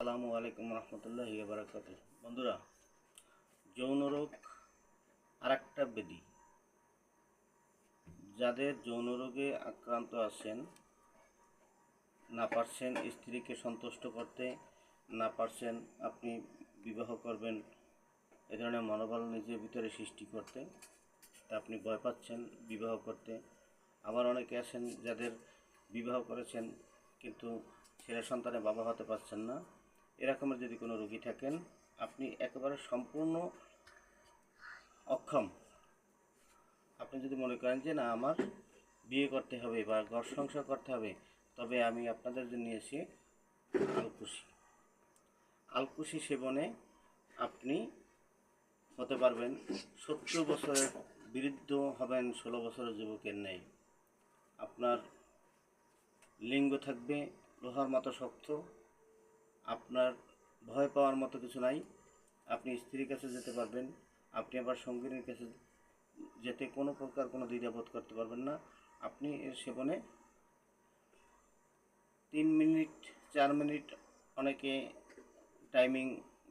আসসালামু আলাইকুম রহমতুল্লাহ বারাকাত বন্ধুরা, যৌন রোগ আর একটা ব্যাধি যাদের যৌন রোগে আক্রান্ত আছেন, না পারছেন স্ত্রীকে সন্তুষ্ট করতে, না পারছেন আপনি বিবাহ করবেন, এ ধরনের মনোবল নিজের ভিতরে সৃষ্টি করতে, তা আপনি ভয় পাচ্ছেন বিবাহ করতে। আবার অনেকে আছেন যাদের বিবাহ করেছেন, কিন্তু ছেলে সন্তানের বাবা হতে পারছেন না। এরকমের যদি কোনো রুগী থাকেন, আপনি একেবারে সম্পূর্ণ অক্ষম। আপনি যদি মনে করেন যে, না, আমার বিয়ে করতে হবে বা ঘর সংসার করতে হবে, তবে আমি আপনাদের জন্য নিয়েছি আলকুশি। আলকুশি সেবনে আপনি হতে পারবেন সত্তর বছরের বিরুদ্ধ হবেন, ষোলো বছরের যুবকের ন্যায় আপনার লিঙ্গ থাকবে, লোহার মতো শক্ত আপনার ভয় পাওয়ার মতো কিছু নাই। আপনি স্ত্রীর কাছে যেতে পারবেন, আপনি আবার সঙ্গিনীর কাছে যেতে কোনো প্রকার কোনো দ্বিধাবোধ করতে পারবেন না। আপনি এর সেবনে তিন মিনিট, চার মিনিট অনেকে টাইমিং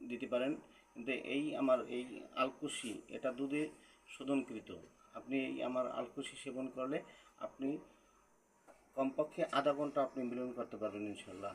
দিতে পারেন। কিন্তু এই আমার এই আলকুশি, এটা দুধে শোধনকৃত। আপনি এই আমার আলকুশি সেবন করলে আপনি কমপক্ষে আধা ঘণ্টা আপনি মিলন করতে পারবেন ইনশাল্লাহ।